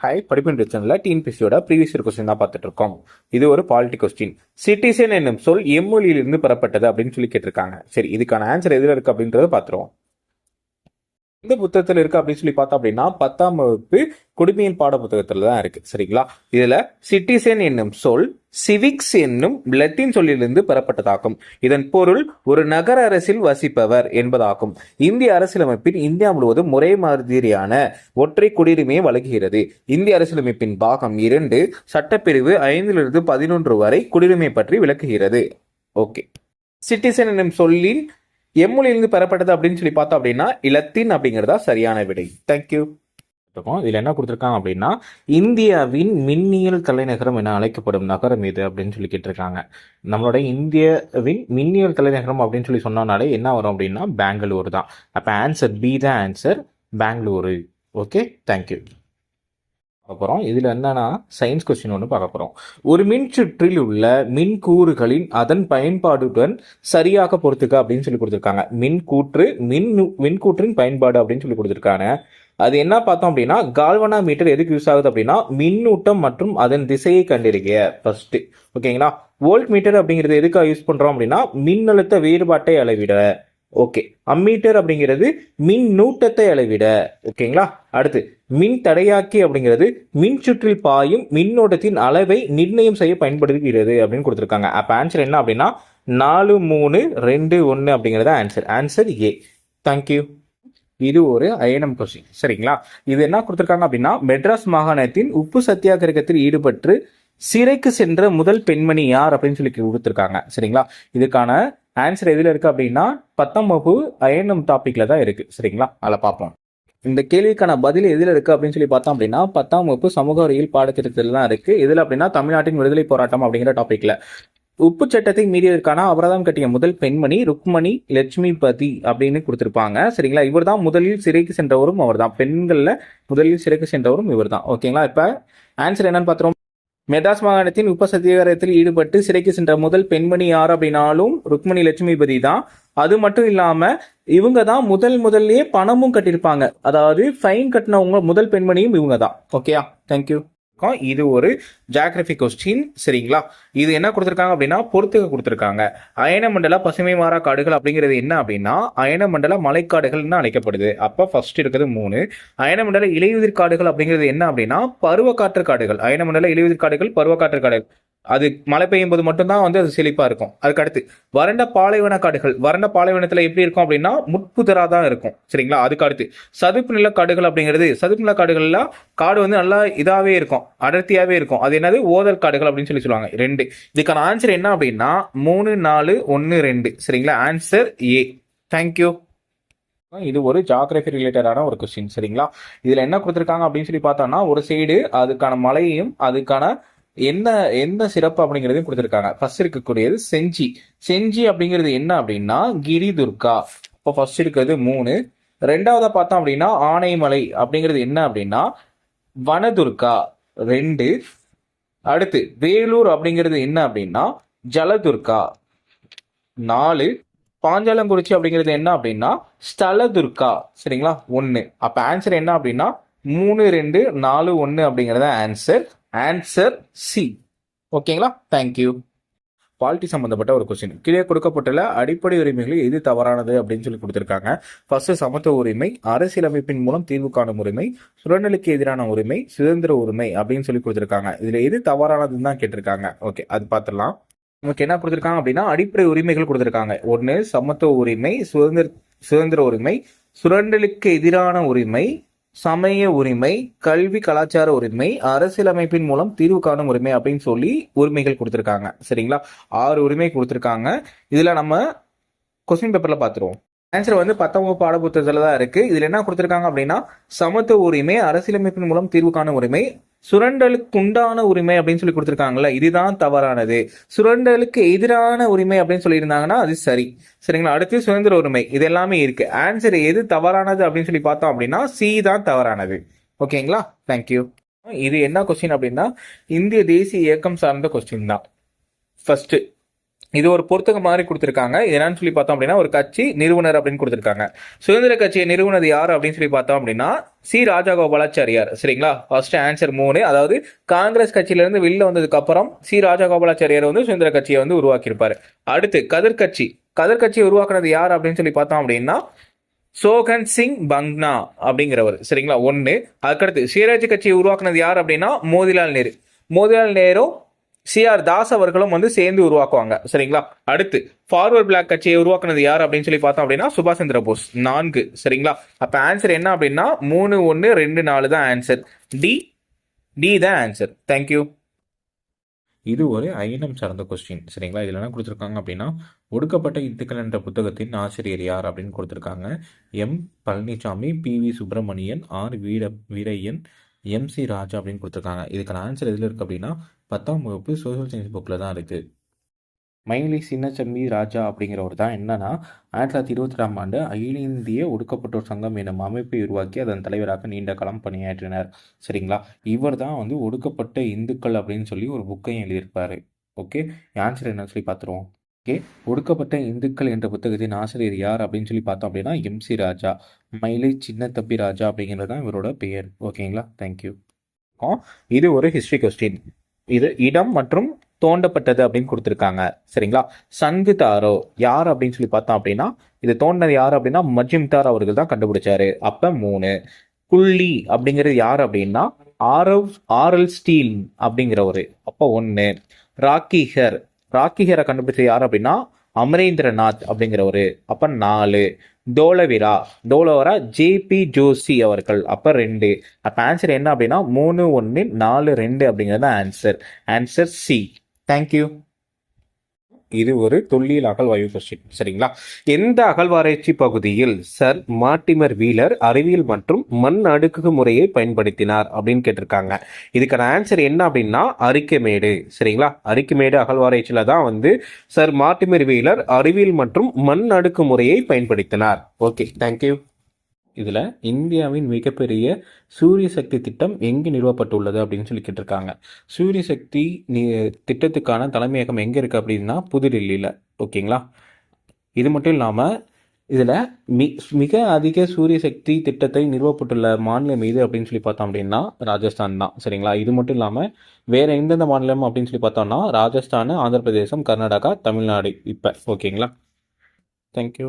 Hi படிப்பின் சேனலில் டிஎன்பிசியோட previous year question தான் பார்த்துட்டு இருக்கோம் இது ஒரு பாலிட்டி கொஸ்டின் சிட்டிசன் என்னும் சொல் எம்மொழியிலிருந்து பெறப்பட்டது அப்படின்னு சொல்லி கேட்டிருக்காங்க. சரி இதுக்கான ஆன்சர் எதில் இருக்கு அப்படின்றத பார்த்துருவோம். இந்த புத்தகத்தில் இருக்கு அப்படின்னு சொல்லி பார்த்தோம் அப்படின்னா பத்தாம் வகுப்பு குடிமையின் பாட புத்தகத்துல தான் இருக்கு. சரிங்களா? இதுல சிட்டிசன் என்னும் சொல் சிவிக்ஸ் என்னும் லத்தீன் சொல்லிலிருந்து பெறப்பட்டதாகும். இதன் பொருள் ஒரு நகர அரசில் வசிப்பவர் என்பதாகும். இந்திய அரசியலமைப்பின் இந்தியா முழுவதும் ஒரே மாதிரியான ஒற்றை குடியுரிமையை வழங்குகிறது. இந்திய அரசியலமைப்பின் பாகம் இரண்டு சட்டப்பிரிவு ஐந்திலிருந்து பதினொன்று வரை குடியுரிமை பற்றி விளக்குகிறது. ஓகே. சிட்டிசன் என்னும் சொல்லின் எம்மொழியிலிருந்து பெறப்பட்டது அப்படின்னு சொல்லி பார்த்தோம் அப்படின்னா இலத்தீன் அப்படிங்கிறதா சரியான விடை. தேங்க்யூ இருக்கும். இதில் என்ன கொடுத்துருக்காங்க அப்படின்னா இந்தியாவின் மின்னியல் தலைநகரம் என அழைக்கப்படும் நகரம் இது அப்படின்னு சொல்லி கேட்டிருக்காங்க. நம்மளோட இந்தியாவின் மின்னியல் தலைநகரம் அப்படின்னு சொல்லி சொன்னோம்னாலே என்ன வரும் அப்படின்னா பெங்களூர் தான். அப்போ ஆன்சர் பி தான் answer Bengaluru. Okay thank you பார்க்க போகிறோம் இதில் என்னன்னா சயின்ஸ் கொஸ்டின் ஒன்று பார்க்க போகிறோம் ஒரு மின் சுற்றில் உள்ள மின் கூறுகளின் அதன் பயன்பாடுடன் சரியாக பொறுத்துக்க அப்படின்னு சொல்லி கொடுத்துருக்காங்க. மின் கூற்று மின் மின் கூற்றின் பயன்பாடு அப்படின்னு சொல்லி கொடுத்துருக்காங்க. அது என்ன பார்த்தோம் அப்படின்னா கால்வனா மீட்டர் எதுக்கு யூஸ் ஆகுது அப்படின்னா மின்னூட்டம் மற்றும் அதன் திசையை கண்டறிக. ஃபர்ஸ்ட் ஓகேங்களா வோல்ட் மீட்டர் அப்படிங்கிறது எதுக்காக யூஸ் பண்ணுறோம் அப்படின்னா மின்னழுத்த வேறுபாட்டை அளவிட. ஓகே அம்மீட்டர் அப்படிங்கிறது மின் நூட்டத்தை அளவிட. ஓகேங்களா அடுத்து மின் தடையாக்கி அப்படிங்கிறது மின் சுற்றில் பாயும் மின்னோட்டத்தின் அளவை நிர்ணயம் செய்ய பயன்படுத்துகிறது அப்படின்னு கொடுத்துருக்காங்க. அப்போ ஆன்சர் என்ன அப்படின்னா நாலு மூணு ரெண்டு ஒன்று அப்படிங்கிறது ஆன்சர் ஆன்சர் ஏ தேங்க்யூ இது ஒரு அயனம் கொஸ்டின் சரிங்களா? இது என்ன கொடுத்துருக்காங்க அப்படின்னா மெட்ராஸ் மாகாணத்தின் உப்பு சத்தியாகிரகத்தில் ஈடுபட்டு சிறைக்கு சென்ற முதல் பெண்மணி யார் அப்படின்னு சொல்லி கொடுத்துருக்காங்க. சரிங்களா? இதுக்கான ஆன்சர் எதில் இருக்கு அப்படின்னா பத்தாம் வகுப்பு அயனம் டாப்பிக்கில் தான் இருக்கு. சரிங்களா? அதில் பார்ப்போம். இந்த கேள்விக்கான பதில் எதில் இருக்கு அப்படின்னு சொல்லி பார்த்தோம் அப்படின்னா பத்தாம் வகுப்பு சமூக அறிவியல் பாடத்திட்டத்தில் தான் இருக்கு. இதில் அப்படின்னா தமிழ்நாட்டின் விடுதலை போராட்டம் அப்படிங்கிற டாப்பிக்கில் உப்பு சட்டத்தை மீறியதற்கான அபராதம் கட்டிய முதல் பெண்மணி ருக்மணி லட்சுமிபதி அப்படின்னு கொடுத்துருப்பாங்க. சரிங்களா? இவர் தான் முதலில் சிறைக்கு சென்றவரும் அவர் தான் பெண்களில் முதலில் சிறைக்கு சென்றவரும் இவர் தான் ஓகேங்களா? இப்போ ஆன்சர் என்னன்னு பார்த்தோம் மெட்ராஸ் மாகாணத்தின் உப்ப சத்தியாகிரகத்தில் ஈடுபட்டு சிறைக்கு சென்ற முதல் பெண்மணி யார் அப்படின்னாலும் ருக்மணி லட்சுமிபதி தான். அது மட்டும் இல்லாம இவங்க தான் முதல் முதல்லயே பணமும் கட்டியிருப்பாங்க. அதாவது ஃபைன் கட்டினவங்க முதல் பெண்மணியும் இவங்க தான். ஓகேயா தேங்க்யூ இது ஒரு ஜாகிரபி கொஸ்டின் சரிங்களா? இது என்ன கொடுத்துருக்காங்க அப்படின்னா பொறுத்துக்க கொடுத்துருக்காங்க. அயனமண்டல பசுமை மாறா காடுகள் அப்படிங்கிறது என்ன அப்படின்னா அயனமண்டல மலைக்காடுகள்னு அழைக்கப்படுது. அப்போ ஃபர்ஸ்ட் இருக்குது மூணு. அயன மண்டல இலையுதிர் காடுகள் அப்படிங்கிறது என்ன அப்படின்னா பருவக்காற்று காடுகள். அயன மண்டல இலையுதிர் காடுகள் பருவக்காற்று காடுகள். அது மழை பெய்யும் போது மட்டும்தான் வந்து அது செழிப்பாக இருக்கும். அதுக்கு அடுத்து வறண்ட பாலைவன காடுகள் வறண்ட பாலைவனத்தில் எப்படி இருக்கும் அப்படின்னா முட்புதரா தான் இருக்கும். சரிங்களா? அதுக்கு அடுத்து சதுப்பு நில காடுகள் அப்படிங்கிறது சதுப்பு நில காடுகள்லாம் காடு வந்து நல்லா இதாகவே இருக்கும் அடர்த்தியாகவே இருக்கும். அது என்னது? ஓதல் காடுகள் அப்படின்னு சொல்லி சொல்லுவாங்க. ரெண்டு. இதுக்கான ஆன்சர் என்ன அப்படின்னா மூணு நாலு ஒன்று ரெண்டு. சரிங்களா? ஆன்சர் ஏ தேங்க்யூ இது ஒரு ஜாகிரபி ரிலேட்டடான ஒரு கொஸ்டின் சரிங்களா? இதுல என்ன கொடுத்துருக்காங்க அப்படின்னு சொல்லி பார்த்தோம்னா ஒரு சைடு அதுக்கான மலையையும் அதுக்கான என்ன என்ன சிறப்பு அப்படிங்கிறதையும் கொடுத்துருக்காங்க. ஃபர்ஸ்ட் இருக்கக்கூடியது செஞ்சி. செஞ்சி அப்படிங்கிறது என்ன அப்படின்னா கிரி துர்கா இப்போ ஃபர்ஸ்ட் இருக்கிறது மூணு. ரெண்டாவதா பார்த்தோம் அப்படின்னா ஆனைமலை அப்படிங்கிறது என்ன அப்படின்னா வனதுர்கா. ரெண்டு. அடுத்து வேலூர் அப்படிங்கிறது என்ன அப்படின்னா ஜலதுர்கா. நாலு. பாஞ்சாலங்குறிச்சி அப்படிங்கிறது என்ன அப்படின்னா ஸ்தலதுர்கா. சரிங்களா? ஒன்று அப்போ ஆன்சர் என்ன அப்படின்னா மூணு ரெண்டு நாலு ஒன்று அப்படிங்கிறது ஆன்சர் ஆன்சர் சி ஓகேங்களா? தேங்க்யூ பாலிட்டி சம்பந்தப்பட்ட ஒரு கொஸ்டின் கீழே கொடுக்கப்பட்டுள்ள அடிப்படை உரிமைகளில் எது தவறானது அப்படின்னு சொல்லி கொடுத்துருக்காங்க. ஃபர்ஸ்ட் சமத்துவ உரிமை அரசியலமைப்பின் மூலம் தீர்வு காணும் உரிமை சுரண்டலுக்கு எதிரான உரிமை சுதந்திர உரிமை அப்படின்னு சொல்லி கொடுத்துருக்காங்க. இதுல எது தவறானதுன்னு தான் கேட்டிருக்காங்க. ஓகே அது பார்த்துடலாம் நமக்கு என்ன கொடுத்துருக்காங்க அப்படின்னா அடிப்படை உரிமைகள் கொடுத்துருக்காங்க. ஒன்று சமத்துவ உரிமை சுதந்திர சுதந்திர உரிமை சுரண்டலுக்கு எதிரான உரிமை சமய உரிமை கல்வி கலாச்சார உரிமை அரசியலமைப்பின் மூலம் தீர்வு காணும் உரிமை அப்படின்னு சொல்லி உரிமைகள் கொடுத்துருக்காங்க. சரிங்களா? ஆறு உரிமை கொடுத்துருக்காங்க. இதில் நம்ம கொஸ்டின் பேப்பரில் பார்த்துருவோம். ஆன்சர் வந்து பத்தொன்பது பாடப்புத்தகத்துல தான் இருக்கு. இதுல என்ன கொடுத்துருக்காங்க அப்படின்னா சமத்துவ உரிமை அரசியலமைப்பின் மூலம் தீர்வு உரிமை சுரண்டலுக்கு உண்டான உரிமை அப்படின்னு சொல்லி கொடுத்துருக்காங்கல்ல இதுதான் தவறானது. சுரண்டலுக்கு எதிரான உரிமை அப்படின்னு சொல்லியிருந்தாங்கன்னா அது சரி. சரிங்களா? அடுத்து சுதந்திர உரிமை இது எல்லாமே இருக்கு. ஆன்சர் எது தவறானது அப்படின்னு சொல்லி பார்த்தோம் அப்படின்னா சி தான் தவறானது. ஓகேங்களா? தேங்க்யூ இது என்ன கொஸ்டின் அப்படின்னா இந்திய தேசிய இயக்கம் சார்ந்த கொஸ்டின் தான். ஃபர்ஸ்ட் இது ஒரு பொருத்தக மாதிரி கொடுத்துருக்காங்க. என்னன்னு சொல்லி பார்த்தோம் அப்படின்னா ஒரு கட்சி நிறுவனர் அப்படின்னு கொடுத்துருக்காங்க. சுதந்திர கட்சியை நிறுவனது யார் அப்படின்னு சொல்லி பார்த்தோம் அப்படின்னா சி. ராஜகோபாலாச்சாரியார். சரிங்களா? ஃபர்ஸ்ட் ஆன்சர் மூணு. அதாவது காங்கிரஸ் கட்சியிலேருந்து வெளில வந்ததுக்கு அப்புறம் சி. ராஜகோபாலாச்சாரியார் வந்து சுதந்திர கட்சியை வந்து உருவாக்கியிருப்பாரு. அடுத்து கதிர் கட்சி. கதிர் கட்சியை உருவாக்குனது யார் அப்படின்னு சொல்லி பார்த்தோம் அப்படின்னா சோகன் சிங் பங்னா அப்படிங்கிறவர். சரிங்களா? ஒன்று அதுக்கடுத்து சுயராஜ்ய கட்சியை உருவாக்குனது யார் அப்படின்னா மோதிலால் நேரு. மோதிலால் நேரும் சிஆர் தாஸ் அவர்களும் வந்து சேர்ந்து உருவாக்குவாங்க. சரிங்களா? அடுத்து ஃபார்வர்ட் பிளாக் கட்சியை உருவாக்குனது யார் அப்படின்னு சொல்லி பார்த்தோம் அப்படின்னா சுபாஷ் சந்திர போஸ். நான்கு. சரிங்களா? அப்போ ஆன்சர் என்ன அப்படின்னா மூணு ஒன்று ரெண்டு நாலு தான் ஆன்சர் டி டி தான் ஆன்சர் தேங்க்யூ இது ஒரு ஐனம் சார்ந்த கொஸ்டின் சரிங்களா? இதில் என்ன கொடுத்துருக்காங்க அப்படின்னா ஒடுக்கப்பட்ட இத்துக்கள் என்ற புத்தகத்தின் ஆசிரியர் யார் அப்படின்னு கொடுத்துருக்காங்க. M. Palaniswami P. V. Subramanian R. Veera Veeraiyan M. C. ராஜா அப்படின்னு கொடுத்துருக்காங்க. இதுக்கான ஆன்சர் எதில் இருக்குது அப்படின்னா பத்தாம் வகுப்பு சோசியல் சயின்ஸ் புக்கில் தான் இருக்குது மயிலி சின்னச்சம்பி ராஜா அப்படிங்கிறவர் தான் என்னன்னா ஆயிரத்தி தொள்ளாயிரத்தி இருபத்தி ரெண்டாம் ஆண்டு அகில இந்திய ஒடுக்கப்பட்டோர் சங்கம் எனும் அமைப்பை உருவாக்கி அதன் தலைவராக நீண்ட காலம் பணியாற்றினார். சரிங்களா? இவர் தான் வந்து ஒடுக்கப்பட்ட இந்துக்கள் அப்படின்னு சொல்லி ஒரு புக்கையும் எழுதியிருப்பார். ஓகே ஆன்சர் என்னன்னு சொல்லி பார்த்துருவோம். ஓகே ஒடுக்கப்பட்ட இந்துக்கள் என்ற புத்தகத்தின் ஆசிரியர் யார் அப்படின்னு சொல்லி பார்த்தோம் அப்படின்னா எம்சி ராஜா. மயிலை சின்ன தப்பி ராஜா அப்படிங்கிறது தான் இவரோட பெயர். ஓகேங்களா தேங்க்யூ இது ஒரு ஹிஸ்ட்ரி கொஸ்டின் இது இடம் மற்றும் தோண்டப்பட்டது அப்படின்னு கொடுத்துருக்காங்க. சரிங்களா? சங்கு தாரோ யார் அப்படின்னு சொல்லி பார்த்தோம் அப்படின்னா இது தோண்டது யார் அப்படின்னா மஜிம்தார் அவர்கள் தான் கண்டுபிடிச்சாரு. அப்ப மூணு. குள்ளி அப்படிங்கிறது யார் அப்படின்னா ஆரவ் ஆரல் ஸ்டீல் அப்படிங்கிறவரு. அப்போ ஒன்று ராக்கிஹர் ராக்கிஹரை கண்டுபிடிச்சது யார் அப்படின்னா அமரேந்திரநாத் அப்படிங்கிறவரு அப்போ நாலு தோலவிரா தோலவரா ஜேபி ஜோஷி அவர்கள் அப்போ ரெண்டு. அப்போ ஆன்சர் என்ன அப்படின்னா மூணு ஒன்று நாலு ரெண்டு அப்படிங்கிறது ஆன்சர் ஆன்சர் சி தேங்க்யூ இது ஒரு தொல்லியல் அகழ்வாய்வு கொஸ்டின் சரிங்களா? எந்த அகழ்வாராய்ச்சி பகுதியில் சர் மார்டிமர் வீலர் அறிவியல் மற்றும் மண் அடுக்கு முறையை பயன்படுத்தினார் அப்படின்னு கேட்டிருக்காங்க. இதுக்கான ஆன்சர் என்ன அப்படின்னா அரிக்கமேடு. சரிங்களா? அரிக்கமேடு அகழ்வாராய்ச்சியில தான் வந்து சர் மார்டிமர் வீலர் அறிவியல் மற்றும் மண் அடுக்கு முறையை பயன்படுத்தினார். ஓகே தேங்க்யூ இதில் இந்தியாவின் மிகப்பெரிய சூரிய சக்தி திட்டம் எங்கே நிறுவப்பட்டுள்ளது அப்படின்னு சொல்லி கேட்டிருக்காங்க. சூரிய சக்தி நி திட்டத்துக்கான தலைமையகம் எங்கே இருக்குது அப்படின்னா புதுடில்லியில். ஓகேங்களா? இது மட்டும் இல்லாமல் இதில் மி மிக அதிக சூரிய சக்தி திட்டத்தை நிறுவப்பட்டுள்ள மாநிலம் எது அப்படின்னு சொல்லி பார்த்தோம் அப்படின்னா ராஜஸ்தான் தான். சரிங்களா? இது மட்டும் இல்லாமல் வேறு எந்தெந்த மாநிலம் அப்படின்னு சொல்லி பார்த்தோம்னா ராஜஸ்தான் ஆந்திர பிரதேசம் கர்நாடகா தமிழ்நாடு இப்போ. ஓகேங்களா? தேங்க்யூ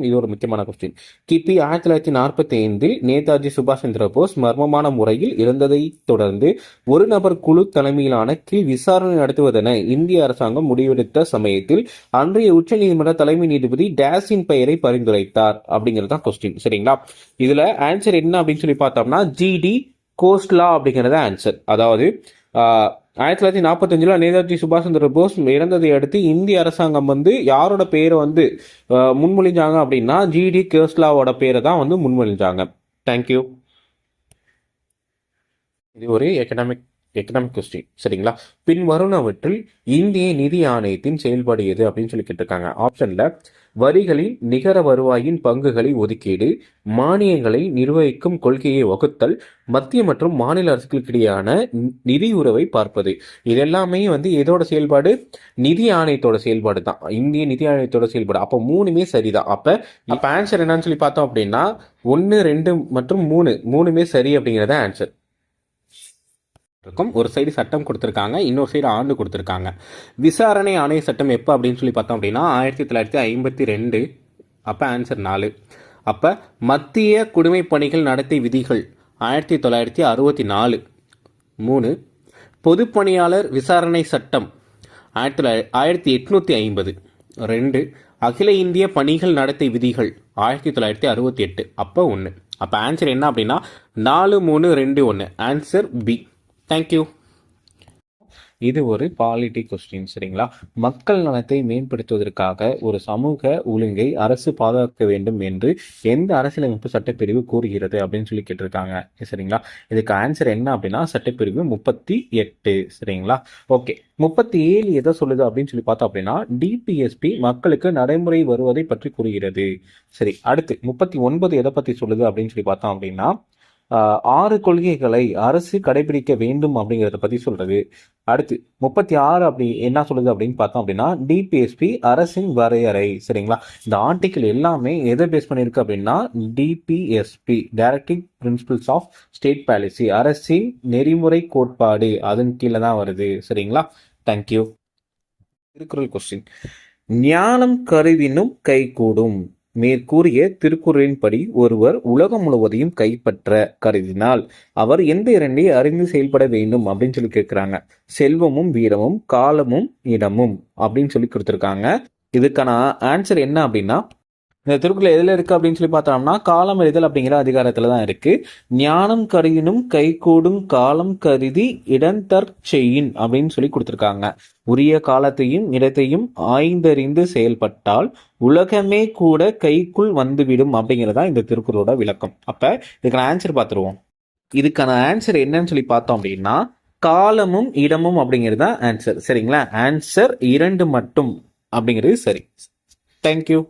இது ஒரு முக்கியமான கொஸ்டின் கிபி ஆயிரத்தி தொள்ளாயிரத்தி நாற்பத்தி ஐந்தில் நேதாஜி சுபாஷ் சந்திர போஸ் மர்மமான முறையில் இறந்ததை தொடர்ந்து ஒரு நபர் குழு தலைமையிலான கீழ் விசாரணை நடத்துவதென இந்திய அரசாங்கம் முடிவெடுத்த சமயத்தில் அன்றைய உச்சநீதிமன்ற தலைமை நீதிபதி டேஸின் பெயரை பரிந்துரைத்தார் அப்படிங்கிறது தான் கொஸ்டின் சரிங்களா? இதுல ஆன்சர் என்ன அப்படின்னு சொல்லி பார்த்தோம்னா ஜிடி கோஸ்ட்லா அப்படிங்கிறது ஆன்சர் அதாவது ஆயிரத்தி தொள்ளாயிரத்தி நாற்பத்தஞ்சில் நேதாஜி சுபாஷ் சந்திர போஸ் இறந்ததை அடுத்து இந்திய அரசாங்கம் வந்து யாரோட பேரை வந்து முன்மொழிஞ்சாங்க அப்படின்னா ஜிடி கேஸ்லாவோட பேரை தான் வந்து முன்மொழிஞ்சாங்க. தேங்க்யூ இது ஒரு எக்கனாமிக் எக்கனாமிக் கொஸ்டின் சரிங்களா? பின்வருணவற்றில் இந்திய நிதி ஆணையத்தின் செயல்பாடு எது அப்படின்னு சொல்லி கேட்டிருக்காங்க. ஆப்ஷனில் வரிகளின் நிகர வருவாயின் பங்குகளை ஒதுக்கீடு மானியங்களை நிர்வகிக்கும் கொள்கையை வகுத்தல் மத்திய மற்றும் மாநில அரசுகளுக்கிடையான நிதி உறவை பார்ப்பது. இது எல்லாமே வந்து எதோட செயல்பாடு? நிதி ஆணையத்தோட செயல்பாடு தான். இந்திய நிதி ஆணையத்தோட செயல்பாடு. அப்போ மூணுமே சரிதான். அப்போ இப்போ ஆன்சர் என்னன்னு சொல்லி பார்த்தோம் அப்படின்னா ஒன்று ரெண்டு மற்றும் மூணு. மூணுமே சரி அப்படிங்கிறத ஆன்சர் இருக்கும். ஒரு சைடு சட்டம் கொடுத்துருக்காங்க இன்னொரு சைடு ஆண்டு கொடுத்துருக்காங்க. விசாரணை ஆணைய சட்டம் எப்போ அப்படின்னு சொல்லி பார்த்தோம் அப்படின்னா ஆயிரத்தி தொள்ளாயிரத்தி ஐம்பத்தி ரெண்டு அப்போ ஆன்சர் நாலு. அப்போ மத்திய குடிமை பணிகள் நடத்தை விதிகள் ஆயிரத்தி தொள்ளாயிரத்தி அறுபத்தி நாலு. மூணு பொதுப்பணியாளர் விசாரணை சட்டம் ஆயிரத்தி தொள்ளாயிரத்தி ஆயிரத்தி எட்நூற்றி ஐம்பது. ரெண்டு அகில இந்திய பணிகள் நடத்தை விதிகள் ஆயிரத்தி தொள்ளாயிரத்தி அறுபத்தி எட்டு. அப்போ ஒன்று அப்போ ஆன்சர் என்ன அப்படின்னா நாலு மூணு ரெண்டு ஒன்று ஆன்சர் பி தேங்க்யூ இது ஒரு பாலிட்டி கொஸ்டின் சரிங்களா? மக்கள் நலத்தை மேம்படுத்துவதற்காக ஒரு சமூக ஒழுங்கை அரசு பாதுகாக்க வேண்டும் என்று எந்த அரசியலமைப்பு சட்டப்பிரிவு கூறுகிறது அப்படின்னு சொல்லி கேட்டிருக்காங்க. சரிங்களா? இதுக்கு ஆன்சர் என்ன அப்படின்னா சட்டப்பிரிவு முப்பத்தி எட்டு சரிங்களா? ஓகே முப்பத்தி ஏழு எதை சொல்லுது அப்படின்னு சொல்லி பார்த்தோம் அப்படின்னா டிபிஎஸ்பி மக்களுக்கு நடைமுறை வருவதை பற்றி கூறுகிறது. சரி அடுத்து முப்பத்தி ஒன்பது எதை பற்றி சொல்லுது அப்படின்னு சொல்லி பார்த்தோம் அப்படின்னா ஆறு கொள்கைகளை அரசு கடைபிடிக்க வேண்டும் அப்படிங்கிறத பத்தி சொல்றது. அடுத்து முப்பத்தி ஆறு அப்படி என்ன சொல்லுது அப்படின்னு பார்த்தோம் அப்படின்னா டிபிஎஸ்பி அரசின் வரையறை. சரிங்களா? இந்த ஆர்டிக்கிள் எல்லாமே எதை பேஸ் பண்ணியிருக்கு அப்படின்னா DPSP directive principles of state policy அரசின் நெறிமுறை கோட்பாடு. அதன் கீழே தான் வருது. சரிங்களா? தேங்க்யூ திருக்குறள் கொஸ்டின் ஞானம் கருவினும் கைகூடும். மேற்கூறிய திருக்குறளின்படி ஒருவர் உலகம் முழுவதையும் கைப்பற்ற கருதினால் அவர் எந்த இரண்டை அறிந்து செயல்பட வேண்டும் அப்படின்னு சொல்லி கேட்குறாங்க செல்வமும் வீரமும் காலமும் இடமும் அப்படின்னு சொல்லி கொடுத்துருக்காங்க. இதுக்கான ஆன்சர் என்ன அப்படின்னா இந்த திருக்குறள் எதில் இருக்கு அப்படின்னு சொல்லி பார்த்தோம்னா காலம் அறிதல் அப்படிங்கிற அதிகாரத்தில் தான் இருக்கு. ஞானம் கருதினும் கைகூடும் காலம் கருதி இடந்தற்செயின் அப்படின்னு சொல்லி கொடுத்துருக்காங்க. உரிய காலத்தையும் இடத்தையும் ஆய்ந்தறிந்து செயல்பட்டால் உலகமே கூட கைக்குள் வந்துவிடும் அப்படிங்கிறதா இந்த திருக்குறளோட விளக்கம். அப்போ இதுக்கான ஆன்சர் பார்த்துருவோம். இதுக்கான ஆன்சர் என்னன்னு சொல்லி பார்த்தோம் அப்படின்னா காலமும் இடமும் அப்படிங்கிறது தான் ஆன்சர் சரிங்களா? ஆன்சர் இரண்டு மட்டும் அப்படிங்கிறது சரி. தேங்க்யூ